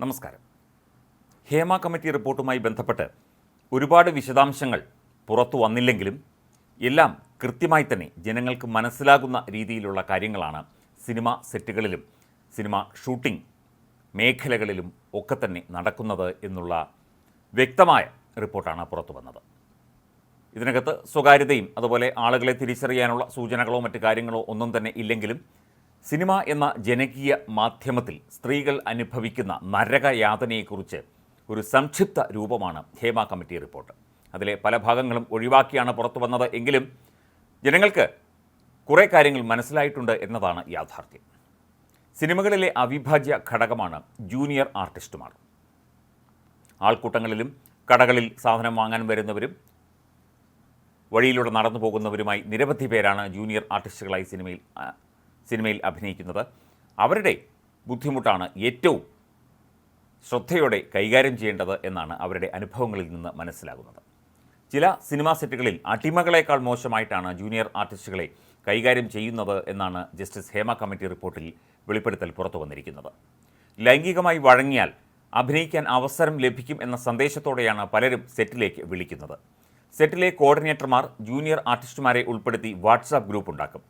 നമസ്കാരം. ഹേമ കമ്മിറ്റി റിപ്പോർട്ടുമായി ബന്ധപ്പെട്ട് ഒരുപാട് വിശദാംശങ്ങൾ പുറത്തു വന്നില്ലെങ്കിലും എല്ലാം കൃത്യമായി തന്നെ ജനങ്ങൾക്ക് മനസ്സിലാകുന്ന രീതിയിലുള്ള കാര്യങ്ങളാണ് സിനിമ സെറ്റുകളിലും സിനിമ ഷൂട്ടിംഗ് മേഖലകളിലും ഒക്കെ തന്നെ നടക്കുന്നത് എന്നുള്ള വ്യക്തമായ റിപ്പോർട്ടാണ് പുറത്തു വന്നത്. ഇതിനകത്ത് സ്വകാര്യതയും അതുപോലെ ആളുകളെ തിരിച്ചറിയാനുള്ള സൂചനകളോ മറ്റു കാര്യങ്ങളോ ഒന്നും തന്നെ ഇല്ലെങ്കിലും സിനിമ എന്ന ജനകീയ മാധ്യമത്തിൽ സ്ത്രീകൾ അനുഭവിക്കുന്ന നരകയാതനയെക്കുറിച്ച് ഒരു സംക്ഷിപ്ത രൂപമാണ് ഹേമ കമ്മിറ്റി റിപ്പോർട്ട്. അതിലെ പല ഭാഗങ്ങളും ഒഴിവാക്കിയാണ് പുറത്തു വന്നത് എങ്കിലും ജനങ്ങൾക്ക് കുറേ കാര്യങ്ങൾ മനസ്സിലായിട്ടുണ്ട് എന്നതാണ് യാഥാർത്ഥ്യം. സിനിമകളിലെ അവിഭാജ്യ ഘടകമാണ് ജൂനിയർ ആർട്ടിസ്റ്റുമാർ. ആൾക്കൂട്ടങ്ങളിലും കടകളിൽ സാധനം വാങ്ങാൻ വരുന്നവരും വഴിയിലൂടെ നടന്നു പോകുന്നവരുമായി നിരവധി പേരാണ് ജൂനിയർ ആർട്ടിസ്റ്റുകളായി സിനിമയിൽ സിനിമയിൽ അഭിനയിക്കുന്നത്. അവരുടെ ബുദ്ധിമുട്ടാണ് ഏറ്റവും ശ്രദ്ധയോടെ കൈകാര്യം ചെയ്യേണ്ടത് എന്നാണ് അവരുടെ അനുഭവങ്ങളിൽ നിന്ന് മനസ്സിലാകുന്നത്. ചില സിനിമാ സെറ്റുകളിൽ അടിമകളേക്കാൾ മോശമായിട്ടാണ് ജൂനിയർ ആർട്ടിസ്റ്റുകളെ കൈകാര്യം ചെയ്യുന്നത് എന്നാണ് ജസ്റ്റിസ് ഹേമ കമ്മിറ്റി റിപ്പോർട്ടിൽ വെളിപ്പെടുത്തൽ പുറത്തു വന്നിരിക്കുന്നത്. ലൈംഗികമായി വഴങ്ങിയാൽ അഭിനയിക്കാൻ അവസരം ലഭിക്കും എന്ന സന്ദേശത്തോടെയാണ് പലരും സെറ്റിലേക്ക് വിളിക്കുന്നത്. സെറ്റിലെ കോർഡിനേറ്റർമാർ ജൂനിയർ ആർട്ടിസ്റ്റുമാരെ ഉൾപ്പെടുത്തി വാട്സാപ്പ് ഗ്രൂപ്പ് ഉണ്ടാക്കും.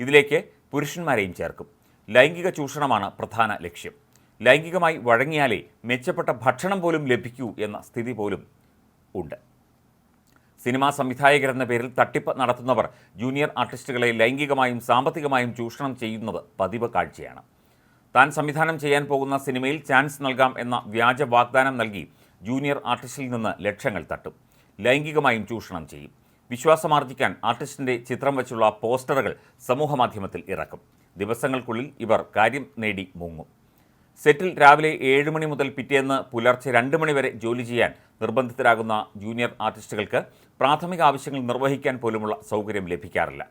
ഇതിലേക്ക് പുരുഷന്മാരെയും ചേർക്കും. ലൈംഗിക ചൂഷണമാണ് പ്രധാന ലക്ഷ്യം. ലൈംഗികമായി വഴങ്ങിയാലേ മെച്ചപ്പെട്ട ഭക്ഷണം പോലും ലഭിക്കൂ എന്ന സ്ഥിതി പോലും ഉണ്ട്. സിനിമാ സംവിധായകരെന്ന പേരിൽ തട്ടിപ്പ് നടത്തുന്നവർ ജൂനിയർ ആർട്ടിസ്റ്റുകളെ ലൈംഗികമായും സാമ്പത്തികമായും ചൂഷണം ചെയ്യുന്നത് പതിവ് കാഴ്ചയാണ്. താൻ സംവിധാനം ചെയ്യാൻ പോകുന്ന സിനിമയിൽ ചാൻസ് നൽകാം എന്ന വ്യാജ വാഗ്ദാനം നൽകി ജൂനിയർ ആർട്ടിസ്റ്റിൽ നിന്ന് ലക്ഷങ്ങൾ തട്ടും. ലൈംഗികമായും ചൂഷണം ചെയ്യും. വിശ്വാസമാർജിക്കാൻ ആർട്ടിസ്റ്റിന്റെ ചിത്രം വച്ചുള്ള പോസ്റ്ററുകൾ സമൂഹമാധ്യമത്തിൽ ഇറക്കും. ദിവസങ്ങൾക്കുള്ളിൽ ഇവർ കാര്യം നേടി മുങ്ങും. സെറ്റിൽ രാവിലെ ഏഴ് മണി മുതൽ പിറ്റേന്ന് പുലർച്ചെ രണ്ട് മണി വരെ ജോലി ചെയ്യാൻ നിർബന്ധിതരാകുന്ന ജൂനിയർ ആർട്ടിസ്റ്റുകൾക്ക് പ്രാഥമിക ആവശ്യങ്ങൾ നിർവഹിക്കാൻ പോലുമുള്ള സൗകര്യം ലഭിക്കാറില്ല.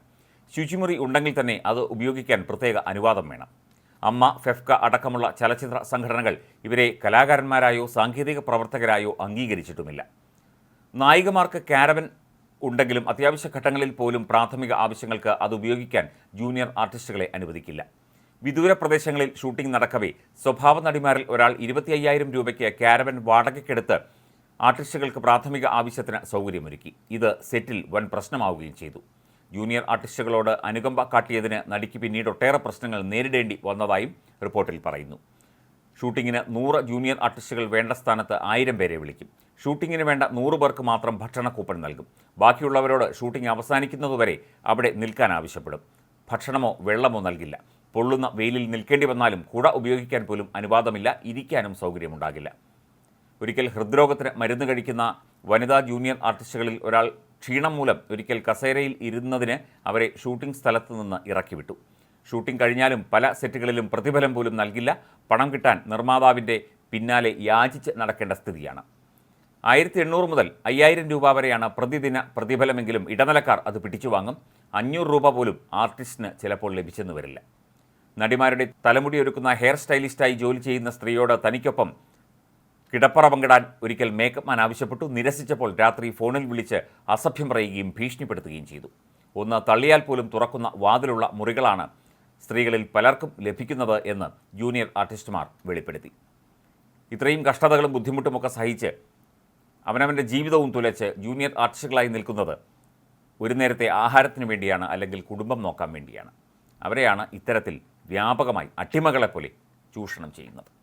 ശുചിമുറി ഉണ്ടെങ്കിൽ തന്നെ അത് ഉപയോഗിക്കാൻ പ്രത്യേക അനുവാദം വേണം. അമ്മ ഫെഫ്ക അടക്കമുള്ള ചലച്ചിത്ര സംഘടനകൾ ഇവരെ കലാകാരന്മാരായോ സാങ്കേതിക പ്രവർത്തകരായോ അംഗീകരിച്ചിട്ടുമില്ല. നായികമാർക്ക് കാരവൻ ഉണ്ടെങ്കിലും അത്യാവശ്യ ഘട്ടങ്ങളിൽ പോലും പ്രാഥമിക ആവശ്യങ്ങൾക്ക് അത് ഉപയോഗിക്കാൻ ജൂനിയർ ആർട്ടിസ്റ്റുകളെ അനുവദിക്കില്ല. വിദൂര പ്രദേശങ്ങളിൽ ഷൂട്ടിംഗ് നടക്കവേ സ്വഭാവ നടിമാരിൽ ഒരാൾ ഇരുപത്തി അയ്യായിരം രൂപയ്ക്ക് കാരവൻ വാടകയ്ക്കെടുത്ത് ആർട്ടിസ്റ്റുകൾക്ക് പ്രാഥമിക ആവശ്യത്തിന് സൗകര്യമൊരുക്കി. ഇത് സെറ്റിൽ വൻ പ്രശ്നമാവുകയും ചെയ്തു. ജൂനിയർ ആർട്ടിസ്റ്റുകളോട് അനുകമ്പ കാട്ടിയതിന് നടിക്ക് പിന്നീട് ഒട്ടേറെ പ്രശ്നങ്ങൾ നേരിടേണ്ടി വന്നതായും റിപ്പോർട്ടിൽ പറയുന്നു. ഷൂട്ടിങ്ങിന് നൂറ് ജൂനിയർ ആർട്ടിസ്റ്റുകൾ വേണ്ട സ്ഥാനത്ത് ആയിരം പേരെ വിളിക്കും. ഷൂട്ടിങ്ങിന് വേണ്ട നൂറ് പേർക്ക് മാത്രം ഭക്ഷണ കൂപ്പൺ നൽകും. ബാക്കിയുള്ളവരോട് ഷൂട്ടിംഗ് അവസാനിക്കുന്നതുവരെ അവിടെ നിൽക്കാൻ ആവശ്യപ്പെടും. ഭക്ഷണമോ വെള്ളമോ നൽകില്ല. പൊള്ളുന്ന വെയിലിൽ നിൽക്കേണ്ടി വന്നാലും കുട ഉപയോഗിക്കാൻ പോലും അനുവാദമില്ല ഇരിക്കാനും സൗകര്യമുണ്ടാകില്ല. ഒരിക്കൽ ഹൃദ്രോഗത്തിന് മരുന്ന് കഴിക്കുന്ന വനിതാ ജൂനിയർ ആർട്ടിസ്റ്റുകളിൽ ഒരാൾ ക്ഷീണം മൂലം ഒരിക്കൽ കസേരയിൽ ഇരുന്നതിന് അവരെ ഷൂട്ടിംഗ് സ്ഥലത്ത് നിന്ന് ഇറക്കിവിട്ടു. ഷൂട്ടിംഗ് കഴിഞ്ഞാലും പല സെറ്റുകളിലും പ്രതിഫലം പോലും നൽകില്ല. പണം കിട്ടാൻ നിർമ്മാതാവിന്റെ പിന്നാലെ യാചിച്ച് നടക്കേണ്ട സ്ഥിതിയാണ്. ആയിരത്തി എണ്ണൂറ് മുതൽ അയ്യായിരം രൂപ വരെയാണ് പ്രതിദിന പ്രതിഫലമെങ്കിലും ഇടനിലക്കാർ അത് പിടിച്ചു വാങ്ങും. അഞ്ഞൂറ് രൂപ പോലും ആർട്ടിസ്റ്റിന് ചിലപ്പോൾ ലഭിച്ചെന്ന് വരില്ല. നടിമാരുടെ തലമുടി ഒരുക്കുന്ന ഹെയർ സ്റ്റൈലിസ്റ്റായി ജോലി ചെയ്യുന്ന സ്ത്രീയോട് തനിക്കൊപ്പം കിടപ്പറ പങ്കിടാൻ ഒരിക്കൽ മേക്കപ്പ് മാൻ ആവശ്യപ്പെട്ടു. നിരസിച്ചപ്പോൾ രാത്രി ഫോണിൽ വിളിച്ച് അസഭ്യം പറയുകയും ഭീഷണിപ്പെടുത്തുകയും ചെയ്തു. ഒന്ന് തള്ളിയാൽ പോലും തുറക്കുന്ന വാതിലുള്ള മുറികളാണ് സ്ത്രീകളിൽ പലർക്കും ലഭിക്കുന്നത് എന്ന് ജൂനിയർ ആർട്ടിസ്റ്റുമാർ വെളിപ്പെടുത്തി. ഇത്രയും കഷ്ടതകളും ബുദ്ധിമുട്ടുമൊക്കെ സഹിച്ച് അവനവന്റെ ജീവിതവും തുലച്ച് ജൂനിയർ ആർട്ടിസ്റ്റുകളായി നിൽക്കുന്നത് ഒരു നേരത്തെ ആഹാരത്തിന് വേണ്ടിയാണ് അല്ലെങ്കിൽ കുടുംബം നോക്കാൻ വേണ്ടിയാണ്. അവരെയാണ് ഇത്തരത്തിൽ വ്യാപകമായി അട്ടിമകളെപ്പോലെ ചൂഷണം ചെയ്യുന്നത്.